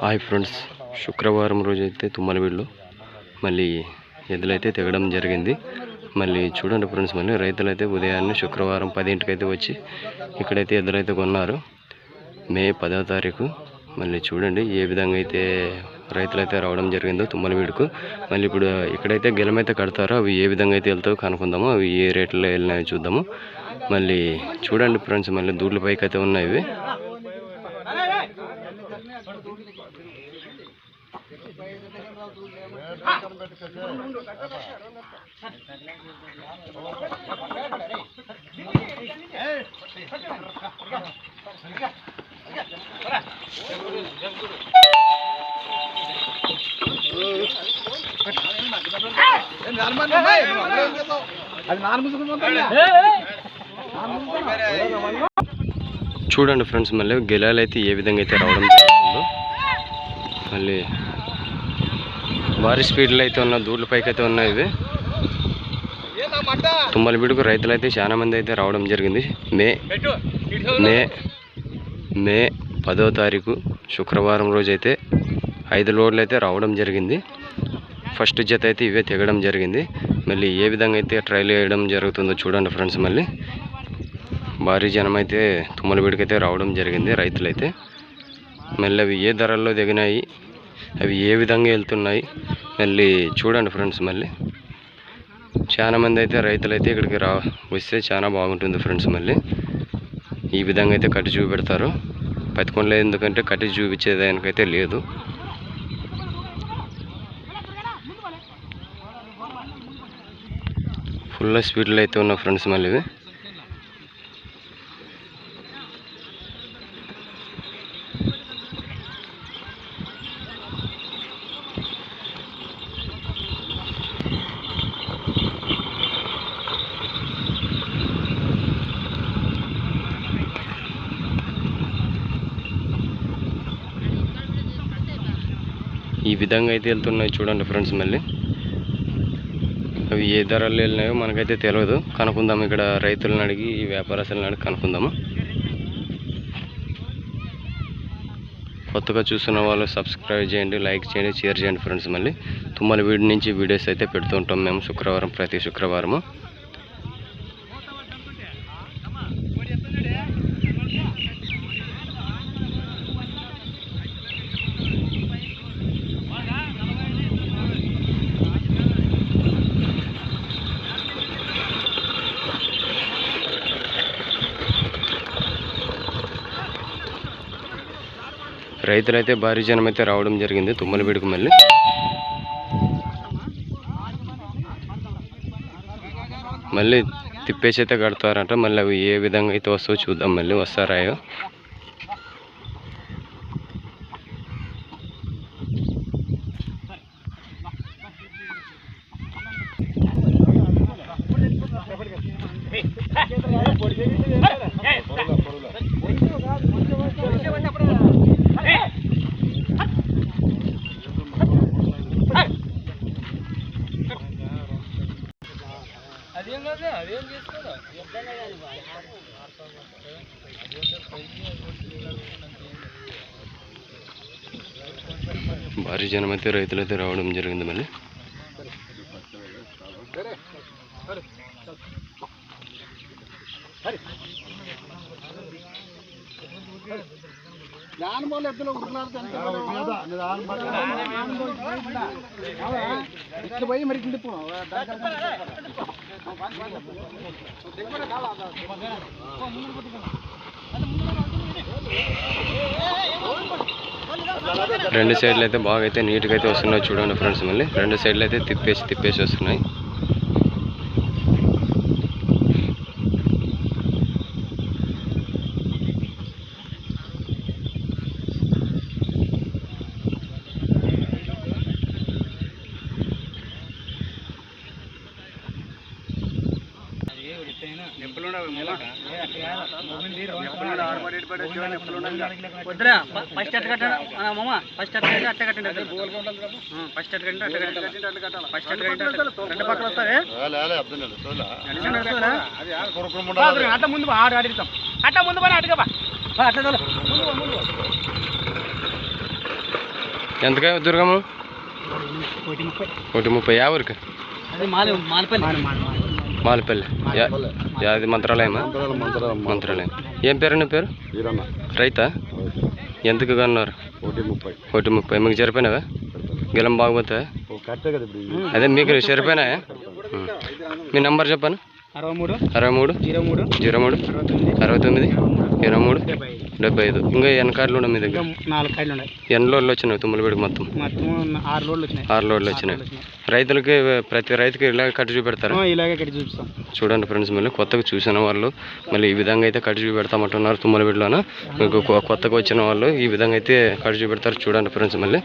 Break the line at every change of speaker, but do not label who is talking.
Hi friends. శుక్రవారం రోజు అయితే తుమ్మలవీడులో మళ్ళీ ఎద్దులైతే తెగడం జరిగింది. మళ్ళీ చూడండి ఫ్రెండ్స్ మళ్ళీ రైతులైతే ఉదయాన్నే శుక్రవారం పదింటికి అయితే వచ్చి ఇక్కడైతే ఎద్దులైతే కొన్నారు. మే పదో తారీఖు. మళ్ళీ చూడండి ఏ విధంగా అయితే రైతులైతే రావడం జరిగిందో తుమ్మలవీడుకు. మళ్ళీ ఇప్పుడు ఇక్కడైతే గెలమైతే కడతారో అవి ఏ విధంగా అయితే వెళ్తావో కనుక్కుందాము. అవి ఏ రేట్లో వెళ్ళినాయో చూద్దాము. మళ్ళీ చూడండి ఫ్రెండ్స్ మళ్ళీ దూడ్ల పైకి అయితే ఉన్నాయి ఇవి
అది
చూడండి ఫ్రెండ్స్ మళ్ళీ గెలాలు అయితే ఏ విధంగా అయితే రావడం జరుగుతుందో. మళ్ళీ భారీ స్పీడ్లో అయితే ఉన్న దూడ్ల పైకి అయితే ఉన్నాయి ఇవి. తుమ్మలబీడుకు రైతులు అయితే చాలా మంది అయితే రావడం జరిగింది. మే మే మే పదో తారీఖు శుక్రవారం రోజు అయితే ఐదు లోడ్లు అయితే రావడం జరిగింది. ఫస్ట్ జత అయితే ఇవే తెగడం జరిగింది. మళ్ళీ ఏ విధంగా అయితే ట్రైల్ వేయడం జరుగుతుందో చూడండి ఫ్రెండ్స్ మళ్ళీ. భారీ జనం అయితే తుమ్మలబీడికి అయితే రావడం జరిగింది రైతులైతే. మళ్ళీ అవి ఏ ధరల్లో దిగినాయి అవి ఏ విధంగా వెళ్తున్నాయి మళ్ళీ చూడండి ఫ్రెండ్స్ మళ్ళీ. చాలా మంది అయితే రైతులైతే ఇక్కడికి రా వస్తే చాలా బాగుంటుంది ఫ్రెండ్స్ మళ్ళీ. ఈ విధంగా అయితే కట్టి చూపెడతారు. పత్తికొండలో ఎందుకంటే కట్టి చూపించేదానికైతే లేదు. ఫుల్ స్పీడ్లో అయితే ఉన్న ఫ్రెండ్స్ మళ్ళీ ఇవి ఈ విధంగా అయితే వెళ్తున్నాయి చూడండి ఫ్రెండ్స్ మళ్ళీ. అవి ఏ ధరలు వెళ్ళినాయో మనకైతే తెలియదు కనుక్కుందాం ఇక్కడ రైతులను అడిగి ఈ వ్యాపారస్తులను అడిగి కనుక్కుందాము. కొత్తగా చూస్తున్న వాళ్ళు సబ్స్క్రైబ్ చేయండి లైక్ చేయండి షేర్ చేయండి ఫ్రెండ్స్ మళ్ళీ. తుమ్మల వీడి నుంచి వీడియోస్ అయితే పెడుతూ ఉంటాం మేము శుక్రవారం ప్రతి శుక్రవారము. రైతులైతే భారీ జనం అయితే రావడం జరిగింది తుమ్మలబీడుకు మళ్ళీ. మళ్ళీ తిప్పేసి అయితే కడతారంట మళ్ళీ అవి ఏ విధంగా అయితే వస్తాయో చూద్దాం మళ్ళీ వస్తారాయో.
అదేం చేసుకోదా
భారీ జనం అయితే రైతులైతే రావడం జరిగింది మళ్ళీ.
దాని వల్ల ఎద్దులు ఇట్లా పోయి మరి తిండిపో
రెండు సైడ్లు అయితే బాగా అయితే నీట్గా అయితే వస్తున్నాయి చూడండి ఫ్రెండ్స్ మళ్ళీ. రెండు సైడ్లు అయితే తిప్పేసి తిప్పేసి వస్తున్నాయి.
వద్దురా ఫస్ట్ అట్ట కట్టాడు. మామ ఫస్ట్ అట్ట కట్టి అట్ట కట్టండి ఫస్ట్ అట్ట కట్టి అట్ట కట్టండి ఫస్ట్ అట్ట కట్టి రెండు పక్కల వస్తావే? అట్ట ముందు బా, ఆడ అడుగుతాం అట్ట ముందు పని అడుగబా.
ఎంతగా దుర్గమ్మ?
ఒకటి ముప్పై.
ఒకటి ముప్పై యాభైకి?
అది మాలి మాలిపల్లి.
మాలపల్లి. యా- యాది మంత్రాలయమా? మంత్రాలయం ఏం పేరు నీ పేరు? రైతా? ఎంతకు కన్నారు
ఒకటి ముప్పై.
ఒకటి ముప్పై. మీకు సరిపోయినావా గెలం బాగుపోతా అదే మీకు సరిపోయినాయా ఉం. మీ నంబర్ చెప్పాను.
అరవై మూడు.
అరవై మూడు.
జీరో మూడు. అరవై తొమ్మిది.
ఇరవై మూడు.
డెబ్బై ఐదు.
ఇంకా ఎన్ని కార్డులు ఉన్నాయి మీ దగ్గర?
నాలుగు కాయలు ఉన్నాయి.
ఎన్ని లోడ్లు వచ్చినాయి తుమ్మలపేడికి మొత్తం?
మొత్తం ఆరు లోడ్లు వచ్చినాయి.
ఆరు లోడ్లు వచ్చినాయి. రైతులకి ప్రతి రైతుకి ఇలా కట్టి చూపెడతారు?
ఇలాగే ఇక్కడ చూపిస్తాం.
చూడండి ఫ్రెండ్స్ మళ్ళీ కొత్తగా చూసిన వాళ్ళు మళ్ళీ ఈ విధంగా అయితే కట్టి చూపెడతామంటున్నారు తుమ్మలపేడిలోన మీకు కొత్తగా వచ్చిన వాళ్ళు ఈ విధంగా అయితే కట్టి చూపెడతారు చూడండి ఫ్రెండ్స్ మళ్ళీ.